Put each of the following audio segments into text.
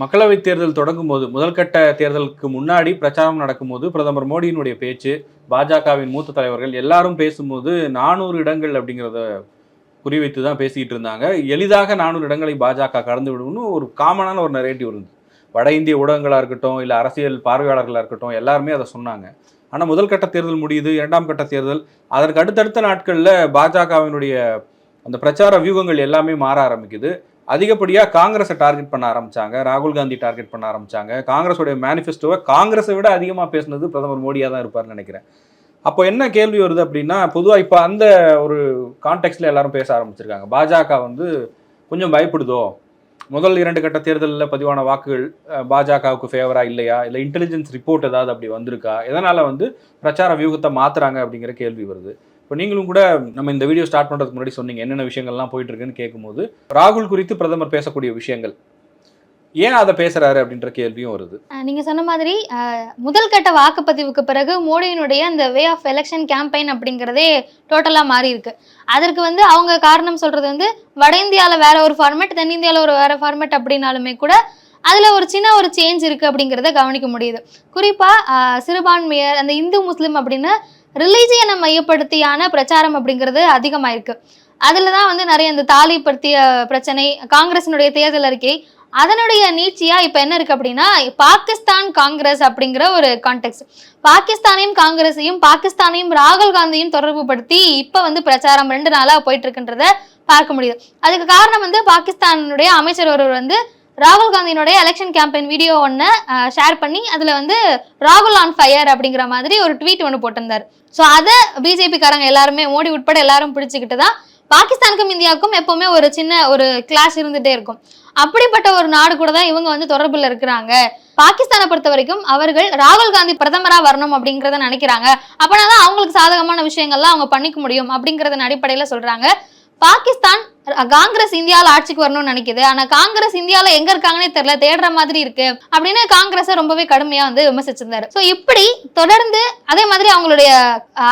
மக்களவைத் தேர்தல் தொடங்கும் போது முதல்கட்ட தேர்தலுக்கு முன்னாடி பிரச்சாரம் நடக்கும்போது பிரதமர் மோடியினுடைய பேச்சு பாஜகவின் மூத்த தலைவர்கள் எல்லாரும் பேசும்போது நானூறு இடங்கள் அப்படிங்கிறத குறிவைத்து தான் பேசிக்கிட்டு இருந்தாங்க. எளிதாக நானூறு இடங்களை பாஜக கடந்து விடும்னு ஒரு காமனான ஒரு நரேட்டிவ் இருந்தது. வட இந்திய ஊடகங்களாக இருக்கட்டும் இல்லை அரசியல் பார்வையாளர்களாக இருக்கட்டும் எல்லாருமே அதை சொன்னாங்க. ஆனால் முதல் கட்ட தேர்தல் முடியுது இரண்டாம் கட்ட தேர்தல் அதற்கு அடுத்தடுத்த நாட்களில் பாஜகவினுடைய அந்த பிரச்சார வியூகங்கள் எல்லாமே மாற ஆரம்பிக்குது. அதிகப்படியாக காங்கிரஸை டார்கெட் பண்ண ஆரம்பிச்சாங்க. ராகுல் காந்தி டார்கெட் பண்ண ஆரம்பிச்சாங்க. காங்கிரஸோடைய மேனிஃபெஸ்டோவை காங்கிரஸை விட அதிகமாக பேசுனது பிரதமர் மோடியாக தான் இருப்பார்னு நினைக்கிறேன். அப்போ என்ன கேள்வி வருது அப்படின்னா பொதுவாக இப்போ அந்த ஒரு கான்டெக்ட்ல எல்லாரும் பேச ஆரம்பிச்சிருக்காங்க. பாஜக வந்து கொஞ்சம் பயப்படுதோ? முதல் இரண்டு கட்ட தேர்தலில் பதிவான வாக்குகள் பாஜகவுக்கு ஃபேவரா இல்லையா? இல்லை இன்டெலிஜென்ஸ் ரிப்போர்ட் ஏதாவது அப்படி வந்திருக்கா? இதனால் வந்து பிரச்சார வியூகத்தை மாற்றுறாங்க அப்படிங்கிற கேள்வி வருது. இப்போ நீங்களும் கூட நம்ம இந்த வீடியோ ஸ்டார்ட் பண்ணுறதுக்கு முன்னாடி சொன்னீங்க என்னென்ன விஷயங்கள்லாம் போயிட்டு இருக்குன்னு கேட்கும்போது ராகுல் குறித்து பிரதமர் பேசக்கூடிய விஷயங்கள். ஏன் அதை பேசுறாரு அப்படின்ற கேள்வியும் வருது. நீங்க சொன்ன மாதிரி முதல் கட்ட வாக்குப்பதிவுக்கு பிறகு மோடியினுடைய அந்த வே ஆஃப் எலெக்ஷன் கேம்பெயின் அப்படிங்கிறதே டோட்டலா மாறி இருக்கு. அதற்கு வந்து அவங்க காரணம் சொல்றது வந்து வட இந்தியால வேற ஒரு ஃபார்மேட் தென்னிந்தியால ஒரு வேற ஃபார்மேட் அப்படின்னாலுமே கூட அதில் ஒரு சின்ன ஒரு சேஞ்ச் இருக்கு அப்படிங்கிறத கவனிக்க முடியுது. குறிப்பாக சிறுபான்மையர் அந்த இந்து முஸ்லீம் அப்படின்னு ரிலீஜியனை மையப்படுத்தியான பிரச்சாரம் அப்படிங்கிறது அதிகமாயிருக்கு. அதுல தான் வந்து நிறைய இந்த தாலி பற்றிய பிரச்சனை காங்கிரசினுடைய தேர்தல் அறிக்கை அதனுடைய நீட்சியா இப்ப என்ன இருக்கு அப்படின்னா பாகிஸ்தான் காங்கிரஸ் அப்படிங்கிற ஒரு கான்டெக்ட் பாகிஸ்தானையும் காங்கிரஸையும் பாகிஸ்தானையும் ராகுல் காந்தியும் தொடர்பு படுத்தி இப்ப வந்து பிரச்சாரம் ரெண்டு நாளா போயிட்டு இருக்குன்றத பார்க்க முடியுது. அதுக்கு காரணம் வந்து பாகிஸ்தானுடைய அமைச்சர் ஒருவர் வந்து ராகுல் காந்தியினுடைய எலெக்ஷன் கேம்பெயின் வீடியோ ஒன்று ஷேர் பண்ணி அதில் வந்து ராகுல் ஆன் ஃபயர் அப்படிங்கிற மாதிரி ஒரு ட்வீட் ஒன்று போட்டிருந்தார். ஸோ அதை பிஜேபிக்காரங்க எல்லாருமே மோடி உட்பட எல்லாரும் பிடிச்சிக்கிட்டு தான் பாகிஸ்தானுக்கும் இந்தியாவுக்கும் எப்போவுமே ஒரு சின்ன ஒரு கிளாஸ் இருந்துகிட்டே இருக்கும். அப்படிப்பட்ட ஒரு நாடு கூட தான் இவங்க வந்து தொடர்பில் இருக்கிறாங்க. பாகிஸ்தானை பொறுத்த வரைக்கும் அவர்கள் ராகுல் காந்தி பிரதமராக வரணும் அப்படிங்கிறத நினைக்கிறாங்க. அப்பனா தான் அவங்களுக்கு சாதகமான விஷயங்கள்லாம் அவங்க பண்ணிக்க முடியும் அப்படிங்கிறத அடிப்படையில் சொல்கிறாங்க பாகிஸ்தான் காங்கிரஸ் இந்தியாவில் ஆட்சிக்கு வரணும்னு நினைக்குது. ஆனா காங்கிரஸ் இந்தியாவில் எங்க இருக்காங்கன்னே தெரியல தேடுற மாதிரி இருக்கு அப்படின்னு காங்கிரஸை ரொம்பவே கடுமையா வந்து விமர்சிச்சிருந்தாரு. ஸோ இப்படி தொடர்ந்து அதே மாதிரி அவங்களுடைய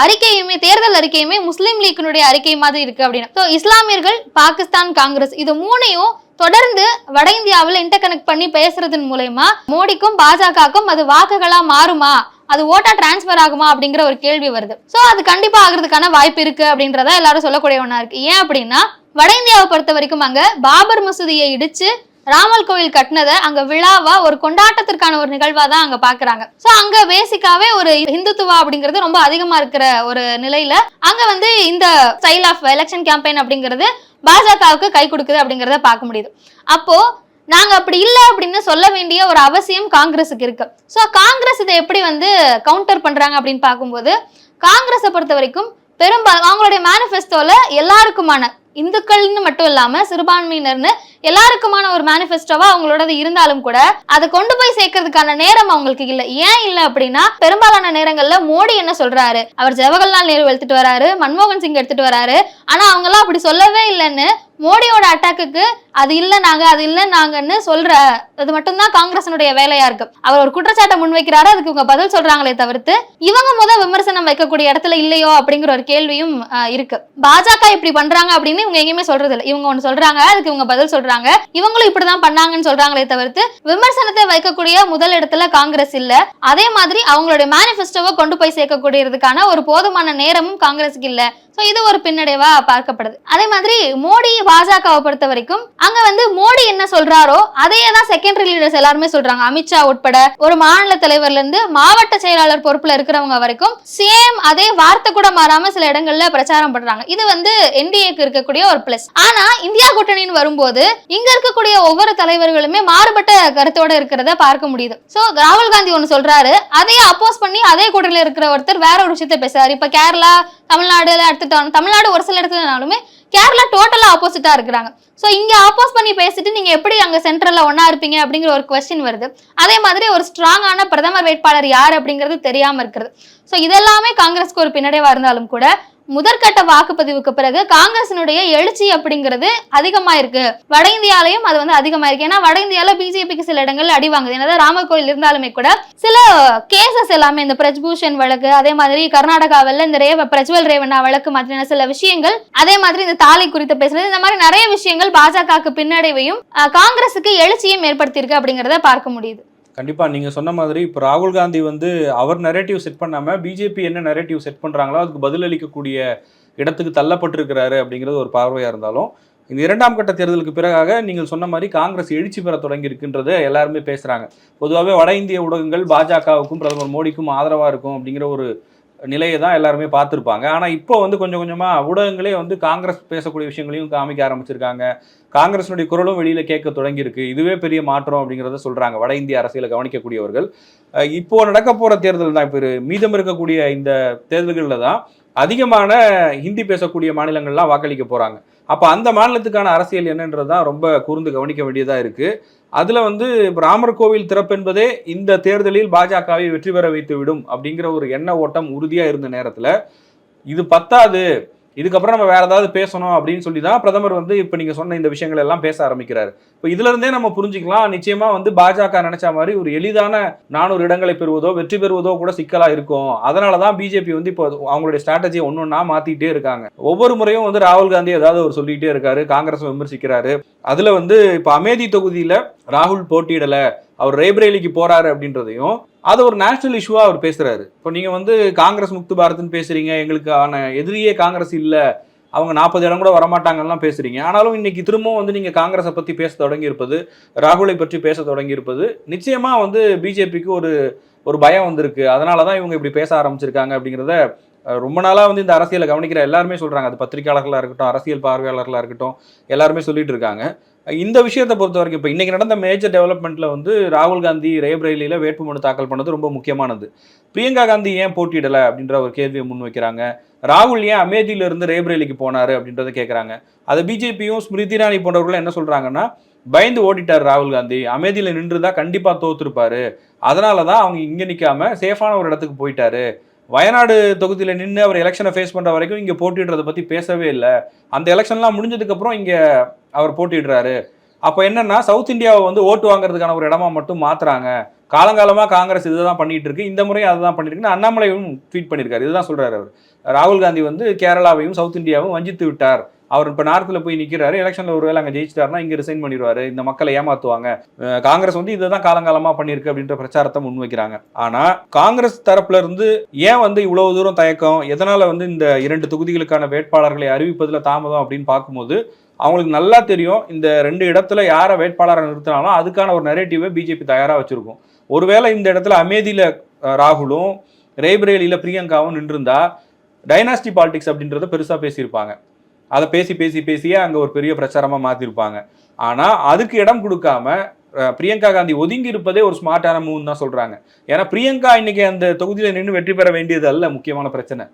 அறிக்கையுமே தேர்தல் அறிக்கையுமே முஸ்லீம் லீக்கினுடைய அறிக்கை மாதிரி இருக்கு அப்படின்னு. ஸோ இஸ்லாமியர்கள் பாகிஸ்தான் காங்கிரஸ் இது மூணையும் தொடர்ந்து வட இந்தியாவில் இன்டர்கனெக்ட் பண்ணி பேசுறதன் மூலயமா மோடிக்கும் பாஜகவுக்கும் அது வாக்குகளா மாறுமா? அது ஓட்டா டிரான்ஸ்ஃபர் ஆகுமா அப்படிங்கிற ஒரு கேள்வி வருது. சோ அது கண்டிப்பா ஆகுறதுக்கான வாய்ப்பு இருக்கு அப்படின்றத எல்லாரும் சொல்லக்கூடிய ஒன்றா இருக்கு. ஏன் அப்படின்னா வட இந்தியாவை பொறுத்த வரைக்கும் அங்க பாபர் மசூதியை இடிச்சு ராமல் கோவில் கட்டினதை அங்க விழாவா ஒரு கொண்டாட்டத்திற்கான ஒரு நிகழ்வா தான் அங்க பாக்குறாங்க. சோ அங்க பேசிக்காவே ஒரு இந்துத்துவா அப்படிங்கிறது ரொம்ப அதிகமா இருக்கிற ஒரு நிலையில அங்க வந்து இந்த ஸ்டைல் ஆஃப் எலெக்ஷன் கேம்பெயின் அப்படிங்கிறது பாஜகவுக்கு கை கொடுக்குது அப்படிங்கிறத பார்க்க முடியுது. அப்போ நாங்க அப்படி இல்லை அப்படின்னு சொல்ல வேண்டிய ஒரு அவசியம் காங்கிரஸுக்கு இருக்கு. ஸோ காங்கிரஸ் இதை எப்படி வந்து கவுண்டர் பண்றாங்க அப்படின்னு பார்க்கும்போது காங்கிரஸை பொறுத்த வரைக்கும் பெரும்பாலும் அவங்களுடைய மேனிஃபெஸ்டோல எல்லாருக்குமான இந்துக்கள்னு மட்டும் இல்லாமல் சிறுபான்மையினர்னு எல்லாருக்குமான ஒரு மேனிஃபெஸ்டோவா அவங்களோடது இருந்தாலும் கூட அதை கொண்டு போய் சேர்க்கறதுக்கான நேரம் அவங்களுக்கு இல்ல. ஏன் இல்ல அப்படின்னா பெரும்பாலான நேரங்கள்ல மோடி என்ன சொல்றாரு? அவர் ஜவஹர்லால் நேரு எடுத்துட்டு வராரு மன்மோகன் சிங் எடுத்துட்டு வராரு. ஆனா அவங்க எல்லாம் அப்படி சொல்லவே இல்லைன்னு மோடியோட அட்டாக்குக்கு அது இல்ல நாங்க அது இல்ல நாங்கன்னு சொல்ற அது மட்டும்தான் காங்கிரசனுடைய வேலையா இருக்கு. அவர் ஒரு குற்றச்சாட்டை முன்வைக்கிறாரு அதுக்கு இவங்க பதில் சொல்றாங்களே தவிர்த்து இவங்க முத விமர்சனம் வைக்கக்கூடிய இடத்துல இல்லையோ அப்படிங்கிற ஒரு கேள்வியும் இருக்கு. பாஜக இப்படி பண்றாங்க அப்படின்னு இவங்க எங்கேயுமே சொல்றது இல்லை இவங்க ஒன்று சொல்றாங்க அதுக்கு இவங்க பதில் சொல்றாங்க. இவங்களும் இப்படிதான் பண்ணாங்கன்னு சொல்றாங்களே தவிர்த்து விமர்சனத்தை வைக்கக்கூடிய முதல் இடத்துல காங்கிரஸ் இல்ல. அதே மாதிரி அவங்களுடைய மேனிபெஸ்டோவை கொண்டு போய் சேர்க்கக்கூடியதுக்கான ஒரு போதுமான நேரமும் காங்கிரஸுக்கு இல்ல. சோ இது ஒரு பின்னடைவா பார்க்கப்படுது. அதே மாதிரி மோடி பாஜகவை பொறுத்த வரைக்கும் அங்க வந்து மோடி என்ன சொல்றாரோ அதையே தான் செகண்டரி லீடர்ஸ் எல்லாருமே சொல்றாங்க. அமித்ஷா உட்பட ஒரு மாநில தலைவர்ல இருந்து மாவட்ட செயலாளர் பொறுப்புல இருக்கிறவங்க வரைக்கும் சேம் அதே வார்த்தை கூட மாறாம சில இடங்கள்ல பிரச்சாரம் பண்றாங்க. இது வந்து என்டிஏக்கு இருக்கக்கூடிய ஒரு பிளஸ் ஆனா இந்தியா கூட்டணின்னு வரும்போது இங்க இருக்கக்கூடிய ஒவ்வொரு தலைவர்களுமே மாறுபட்ட கருத்தோட இருக்கிறத பார்க்க முடியுது. சோ ராகுல் காந்தி ஒண்ணு சொல்றாரு. அதையே அப்போஸ் பண்ணி அதே கூட்டணியில இருக்கிற ஒருத்தர் வேற ஒரு விஷயத்த பேசுறாரு. இப்ப கேரளா தமிழ்நாடுல எடுத்துட்டோம் தமிழ்நாடு ஒரு சில இடத்துலனாலுமே கேரளா டோட்டலா ஆப்போசிட்டா இருக்கிறாங்க. சோ இங்க ஆப்போஸ் பண்ணி பேசிட்டு நீங்க எப்படி அங்க சென்ட்ரல்ல ஒன்னா இருப்பீங்க அப்படிங்கிற ஒரு கொஸ்டின் வருது. அதே மாதிரி ஒரு ஸ்ட்ராங்கான பிரதமர் வேட்பாளர் யார் அப்படிங்கிறது தெரியாம இருக்கிறது. சோ இதெல்லாமே காங்கிரஸ்க்கு ஒரு பின்னடைவா இருந்தாலும் கூட முதற்கட்ட வாக்குப்பதிவுக்கு பிறகு காங்கிரசினுடைய எழுச்சி அப்படிங்கிறது அதிகமாயிருக்கு. வட இந்தியாலையும் அது வந்து அதிகமாயிருக்கு. ஏன்னா வட இந்தியால பிஜேபிக்கு சில இடங்கள் அடி வாங்குது. என்னதான் ராமர் கோயில் இருந்தாலுமே கூட சில கேசஸ் எல்லாமே இந்த பிரஜ்பூஷன் வழக்கு அதே மாதிரி கர்நாடகாவில் இந்த ரேவ பிரஜ்வல் ரேவண்ணா வழக்கு மாதிரியான சில விஷயங்கள் அதே மாதிரி இந்த தாலை குறித்து பேசுறது இந்த மாதிரி நிறைய விஷயங்கள் பாஜகவுக்கு பின்னடைவையும் காங்கிரஸுக்கு எழுச்சியும் ஏற்படுத்தியிருக்கு அப்படிங்கிறத பார்க்க முடியுது. கண்டிப்பாக நீங்கள் சொன்ன மாதிரி இப்போ ராகுல் காந்தி வந்து அவர் நெரேட்டிவ் செட் பண்ணாமல் பிஜேபி என்ன நெரேட்டிவ் செட் பண்ணுறாங்களோ அதுக்கு பதிலளிக்கக்கூடிய இடத்துக்கு தள்ளப்பட்டிருக்கிறாரு அப்படிங்கிறது ஒரு பார்வையாக இருந்தாலும் இந்த இரண்டாம் கட்ட தேர்தலுக்கு பிறகாக நீங்கள் சொன்ன மாதிரி காங்கிரஸ் எழுச்சி பெற தொடங்கி இருக்குன்றத எல்லாருமே பேசுகிறாங்க பொதுவாகவே வட இந்திய ஊடகங்கள் பாஜகவுக்கும் பிரதமர் மோடிக்கும் ஆதரவாக இருக்கும் அப்படிங்கிற ஒரு நிலையை தான் எல்லாருமே பார்த்துருப்பாங்க. ஆனால் இப்போ வந்து கொஞ்சம் கொஞ்சமாக ஊடகங்களே வந்து காங்கிரஸ் பேசக்கூடிய விஷயங்களையும் காமிக்க ஆரம்பிச்சிருக்காங்க. காங்கிரஸினுடைய குரலும் வெளியில் கேட்க தொடங்கியிருக்கு. இதுவே பெரிய மாற்றம் அப்படிங்கிறத சொல்கிறாங்க வட இந்திய அரசியலை கவனிக்கக்கூடியவர்கள். இப்போ நடக்க போகிற தேர்தல் தான். இப்போ மீதம் இருக்கக்கூடிய இந்த தேர்தல்களில் தான் அதிகமான ஹிந்தி பேசக்கூடிய மாநிலங்கள்லாம் வாக்களிக்க போகிறாங்க அப்போ அந்த மாநிலத்துக்கான அரசியல் என்னன்றது தான் ரொம்ப கூர்ந்து கவனிக்க வேண்டியதாக இருக்குது அதில் வந்து ராமர் கோவில் திறப்பென்பதே இந்த தேர்தலில் பாஜகவை வெற்றி பெற வைத்து விடும் அப்படிங்கிற ஒரு எண்ண ஓட்டம் உறுதியாக இருந்த நேரத்தில் இது பத்தாது. இதுக்கப்புறம் நம்ம வேற ஏதாவது பேசணும் அப்படின்னு சொல்லி தான் பிரதமர் வந்து இப்போ நீங்கள் சொன்ன இந்த விஷயங்கள் எல்லாம் பேச ஆரம்பிக்கிறாரு. இப்போ இதுல இருந்தே நம்ம புரிஞ்சுக்கலாம். நிச்சயமா வந்து பாஜக நினைச்ச மாதிரி ஒரு எளிதான நானூறு இடங்களை பெறுவதோ வெற்றி பெறுவதோ கூட சிக்கலா இருக்கும். அதனால தான் பிஜேபி வந்து இப்போ அவங்களுடைய ஸ்ட்ராட்டஜியை ஒன்று ஒன்றா மாத்திட்டே இருக்காங்க. ஒவ்வொரு முறையும் வந்து ராகுல் காந்தி ஏதாவது ஒரு சொல்லிட்டே இருக்காரு. காங்கிரஸ் விமர்சிக்கிறாரு. அதுல வந்து இப்போ அமேதி தொகுதியில ராகுல் போட்டியிடல. அவர் ரேபரேலிக்கு போறாரு அப்படின்றதையும் அது ஒரு நேஷனல் இஷ்யூவா அவர் பேசுகிறாரு இப்போ நீங்கள் வந்து காங்கிரஸ் முக்து பாரத்னு பேசுறீங்க எங்களுக்கான எதிரியே காங்கிரஸ் இல்லை அவங்க நாற்பது இடம் கூட வரமாட்டாங்கலாம் பேசுகிறீங்க ஆனாலும் இன்னைக்கு திரும்பவும் வந்து நீங்கள் காங்கிரஸை பற்றி பேச தொடங்கி இருப்பது ராகுலை பற்றி பேச தொடங்கி இருப்பது வந்து பிஜேபிக்கு ஒரு ஒரு பயம் வந்திருக்கு. அதனால தான் இவங்க இப்படி பேச ஆரம்பிச்சிருக்காங்க அப்படிங்கிறத ரொம்ப நாளாக வந்து இந்த அரசியலை கவனிக்கிற எல்லாருமே சொல்கிறாங்க அது பத்திரிகையாளர்களாக இருக்கட்டும் அரசியல் பார்வையாளர்களாக இருக்கட்டும் எல்லாருமே சொல்லிட்டு இருக்காங்க. இந்த விஷயத்தை பொறுத்த வரைக்கும் இப்போ இன்னைக்கு நடந்த மேஜர் டெவலப்மெண்ட்ல வந்து ராகுல் காந்தி ரேபரேலியில் வேட்புமனு தாக்கல் பண்ணது ரொம்ப முக்கியமானது. பிரியங்கா காந்தி ஏன் போட்டியிடலை அப்படின்ற ஒரு கேள்வியை முன் வைக்கிறாங்க. ராகுல் ஏன் அமேதியில இருந்து ரேபரேலிக்கு போனாரு அப்படின்றத கேட்குறாங்க அதை பிஜேபியும் ஸ்மிருதி இரானி போன்றவர்களும் என்ன சொல்றாங்கன்னா பயந்து ஓடிட்டார் ராகுல் காந்தி. அமேதியில் நின்றுதா கண்டிப்பாக தோத்துருப்பாரு. அதனால தான் அவங்க இங்கே நிற்காம சேஃபான ஒரு இடத்துக்கு போயிட்டாரு. வயநாடு தொகுதியில் நின்று அவர் எலெக்ஷனை ஃபேஸ் பண்ணுற வரைக்கும் இங்கே போட்டிடுறதை பற்றி பேசவே இல்லை. அந்த எலெக்ஷன்லாம் முடிஞ்சதுக்கப்புறம் இங்கே அவர் போட்டிடுறாரு அப்போ என்னென்னா சவுத் இந்தியாவை வந்து ஓட்டு வாங்குறதுக்கான ஒரு இடமா மட்டும் மாற்றுறாங்க காலங்காலமாக காங்கிரஸ் இதுதான் பண்ணிகிட்டு இருக்கு இந்த முறையும் அதை தான் பண்ணியிருக்குன்னு அண்ணாமலையும் ட்வீட் பண்ணியிருக்காரு இதுதான் சொல்கிறாரு அவர். ராகுல் காந்தி வந்து கேரளாவையும் சவுத் இந்தியாவும் வஞ்சித்து விட்டார். அவர் இப்போ நார்த்தில் போய் நிற்கிறாரு எலெக்ஷனில் ஒருவேளை அங்கே ஜெயிச்சிட்டாருன்னா இங்கே ரிசைன் பண்ணிடுவாரு. இந்த மக்களை ஏமாத்துவாங்க. காங்கிரஸ் வந்து இதை தான் காலங்காலமாக பண்ணியிருக்கு அப்படின்ற பிரச்சாரத்தை முன்வைக்கிறாங்க. ஆனால் காங்கிரஸ் தரப்புல இருந்து ஏன் வந்து இவ்வளவு தூரம் தயக்கம்? எதனால் வந்து இந்த இரண்டு தொகுதிகளுக்கான வேட்பாளர்களை அறிவிப்பதில் தாமதம் அப்படின்னு பார்க்கும்போது அவங்களுக்கு நல்லா தெரியும் இந்த ரெண்டு இடத்துல யாரை வேட்பாளரை நிறுத்தினாலும் அதுக்கான ஒரு நெரேட்டிவை பிஜேபி தயாராக வச்சுருக்கும். ஒருவேளை இந்த இடத்துல அமேதியில் ராகுலும் ரேபரேலியில் பிரியங்காவும் நின்றிருந்தா டைனாஸ்டி பாலிடிக்ஸ் அப்படின்றத பெருசாக பேசியிருப்பாங்க. அதை பேசி பேசி பேசியே அங்கே ஒரு பெரிய பிரச்சாரமாக மாற்றிருப்பாங்க ஆனால் அதுக்கு இடம் கொடுக்காம பிரியங்கா காந்தி ஒதுங்கி இருப்பதே ஒரு ஸ்மார்ட்டான மூவ் தான் சொல்கிறாங்க ஏன்னா பிரியங்கா இன்னைக்கு அந்த தொகுதியில் நின்று வெற்றி பெற வேண்டியது அல்ல முக்கியமான பிரச்சனை.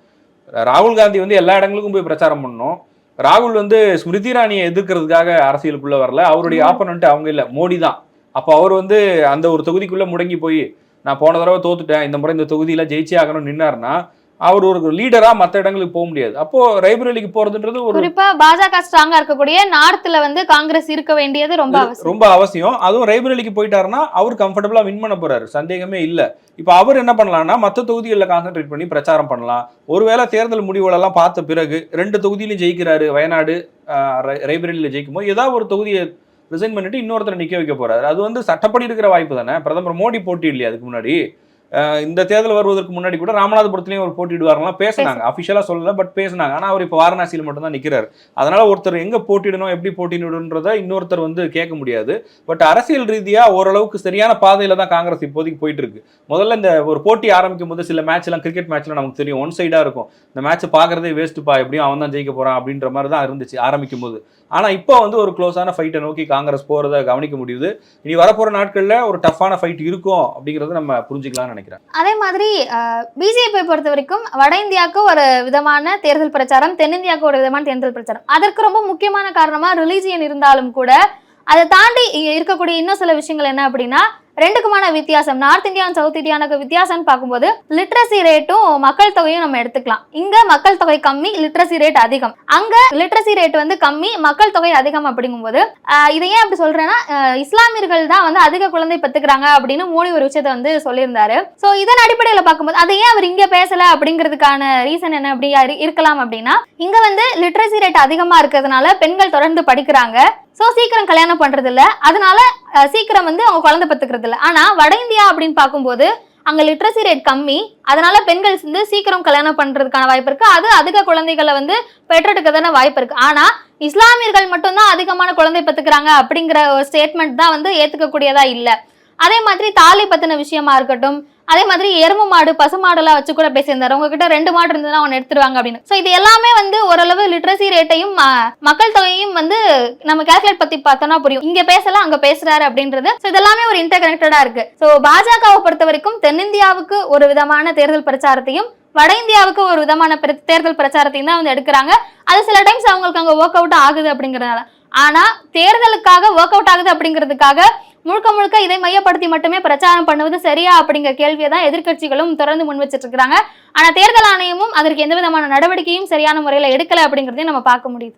ராகுல் காந்தி வந்து எல்லா இடங்களுக்கும் போய் பிரச்சாரம் பண்ணணும். ராகுல் வந்து ஸ்மிருதி இராணியை எதிர்க்கிறதுக்காக அரசியலுக்குள்ள வரல. அவருடைய ஆப்பனண்ட் அவங்க இல்ல மோடி தான். அப்போ அவர் வந்து அந்த ஒரு தொகுதிக்குள்ள முடங்கி போய் நான் போன தடவை தோத்துட்டேன் இந்த முறை இந்த தொகுதியில ஜெயிச்சே ஆகணும்னு நின்னாருன்னா அவர் ஒரு லீடரா மற்ற இடங்களுக்கு போக முடியாது. அப்போ ரைபரேலிக்கு போறதுன்றது ஒரு குறிப்பா பாஜக ஸ்ட்ராங்கா இருக்கக்கூடிய நார்த்ல வந்து காங்கிரஸ் இருக்க வேண்டியது ரொம்ப அவசியம். ரொம்ப அவசியம். அதுவும் ரைபரேலிக்கு போயிட்டாருன்னா அவர் கம்ஃபர்டபுளா வின் பண்ண போறாரு. சந்தேகமே இல்ல. இப்போ அவர் என்ன பண்ணலாம்னா மற்ற தொகுதிகளில் கான்சென்ட்ரேட் பண்ணி பிரச்சாரம் பண்ணலாம். ஒருவேளை தேர்தல் முடிவுகளெல்லாம் பார்த்த பிறகு ரெண்டு தொகுதியிலும் ஜெயிக்கிறாரு வயநாடு ரைபரேலியில் ஜெயிக்கும் போது ஏதாவது ஒரு தொகுதியை ரிசைன் பண்ணிட்டு இன்னொருத்தரை நிக்க வைக்க போறாரு. அது வந்து சட்டப்படி இருக்கிற வாய்ப்பு தானே. பிரதமர் மோடி போட்டி இல்லையா அதுக்கு முன்னாடி? இந்த தேர்தல் வருவதற்கு முன்னாடி கூட ராமநாதபுரத்துலயும் ஒரு போட்டிடுவாருலாம் பேசினாங்க. அஃபிஷியலா சொல்லல பட் பேசினாங்க. ஆனா அவர் இப்போ வாரணாசியில் மட்டும் தான் நிக்கிறாரு. அதனால ஒருத்தர் எங்க போட்டிடணும் எப்படி போட்டியிடணுன்றத இன்னொருத்தர் வந்து கேட்க முடியாது. பட் அரசியல் ரீதியா ஓரளவுக்கு சரியான பாதையில தான் காங்கிரஸ் இப்போதைக்கு போயிட்டு இருக்கு முதல்ல இந்த ஒரு போட்டி ஆரம்பிக்கும் போது சில மேட்ச் எல்லாம் கிரிக்கெட் மேட்ச்ல நமக்கு தெரியும். ஒன் சைடா இருக்கும். இந்த மேட்ச் பாக்குறதே வேஸ்ட்டுப்பா எப்படியும் அவன் தான் ஜெயிக்க போறான் அப்படின்ற மாதிரி தான் இருந்துச்சு ஆரம்பிக்கும் போது. ஆனால் இப்போ வந்து ஒரு க்ளோஸான ஃபைட்டை நோக்கி காங்கிரஸ் போகிறத கவனிக்க முடியுது. இனி வரப்போகிற நாட்களில் ஒரு டஃப்பான ஃபைட் இருக்கும் அப்படிங்கிறத நம்ம புரிஞ்சுக்கலாம்னு நினைக்கிறேன். அதே மாதிரி பிஜேபி பொறுத்த வரைக்கும் வட இந்தியாவுக்கு ஒரு விதமான தேர்தல் பிரச்சாரம் தென்னிந்தியாவுக்கு ஒரு விதமான தேர்தல் பிரச்சாரம். அதற்கு ரொம்ப முக்கியமான காரணமாக ரிலீஜியன் இருந்தாலும் கூட அதை தாண்டி இருக்கக்கூடிய இன்னும் சில விஷயங்கள் என்ன அப்படின்னா ரெண்டுக்குமான வித்தியாசம். நார்த் இந்தியா அண்ட் சவுத் இந்தியானுக்கு வித்தியாசம்னு பார்க்கும்போது லிட்ரஸி ரேட்டும் மக்கள் தொகையும் நம்ம எடுத்துக்கலாம். இங்க மக்கள் தொகை கம்மி லிட்ரஸி ரேட் அதிகம். அங்க லிட்ரஸி ரேட் வந்து கம்மி மக்கள் தொகை அதிகம் அப்படிங்கும்போது இதை ஏன் அப்படி சொல்றேன்னா இஸ்லாமியர்கள் தான் வந்து அதிக குழந்தை பெற்றுக்கிறாங்க அப்படின்னு மோடி ஒரு விஷயத்தை வந்து சொல்லியிருந்தாரு. ஸோ இதன் அடிப்படையில் பார்க்கும்போது அதை ஏன் அவர் இங்க பேசல அப்படிங்கிறதுக்கான ரீசன் என்ன அப்படி இருக்கலாம் அப்படின்னா இங்க வந்து லிட்ரஸி ரேட் அதிகமா இருக்கிறதுனால பெண்கள் தொடர்ந்து படிக்கிறாங்க. ஸோ சீக்கிரம் கல்யாணம் பண்றது இல்ல அதனால சீக்கிரம் வந்து அவங்க குழந்தை பத்துக்கிறது இல்லை ஆனா வட இந்தியா அப்படின்னு பார்க்கும்போது அங்கே லிட்ரஸி ரேட் கம்மி. அதனால பெண்கள் வந்து சீக்கிரம் கல்யாணம் பண்ணுறதுக்கான வாய்ப்பு இருக்குது அது அதிக குழந்தைகளை வந்து பெற்றெடுக்கிறதான வாய்ப்பு இருக்குது ஆனால் இஸ்லாமியர்கள் மட்டும்தான் அதிகமான குழந்தை பத்துக்கிறாங்க அப்படிங்கிற ஒரு ஸ்டேட்மெண்ட் தான் வந்து ஏற்றுக்கக்கூடியதாக இல்லை. அதே மாதிரி தாலி பத்தின விஷயமா இருக்கட்டும் அதே மாதிரி எருமை மாடு பசு மாடெல்லாம் வச்சு கூட பேசியிருந்தாரு. உங்ககிட்ட ரெண்டு மாடு இருந்ததுன்னா அவன் எடுத்துருவாங்க அப்படின்னு. ஸோ இது எல்லாமே வந்து ஓரளவு லிட்ரஸி ரேட்டையும் மக்கள் தொகையும் வந்து நம்ம கேல்குலேட் பத்தி பார்த்தோம்னா புரியும். இங்க பேசல அங்க பேசுறாரு அப்படின்றது. ஸோ இதெல்லாமே ஒரு இன்டர் கனெக்டடா இருக்கு. ஸோ பாஜகவை பொறுத்த வரைக்கும் தென்னிந்தியாவுக்கு ஒரு விதமான தேர்தல் பிரச்சாரத்தையும் வட இந்தியாவுக்கு ஒரு விதமான பிர- தேர்தல் பிரச்சாரத்தையும் தான் வந்து எடுக்கிறாங்க. அது சில டைம்ஸ் அவங்களுக்கு அங்க ஒர்க் அவுட் ஆகுது அப்படிங்கறதுனால. ஆனா தேர்தலுக்காக ஒர்க் அவுட் ஆகுது அப்படிங்கிறதுக்காக முழுக்க முழுக்க இதை மையப்படுத்தி மட்டுமே பிரச்சாரம் பண்ணுவது சரியா அப்படிங்கிற கேள்வியை தான் எதிர்க்கட்சிகளும் தொடர்ந்து முன் வச்சுட்டு இருக்கிறாங்க ஆனா தேர்தல் ஆணையமும் அதற்கு எந்த விதமான நடவடிக்கையும் சரியான முறையில எடுக்கல அப்படிங்கறதையும் நம்ம பார்க்க முடியுது.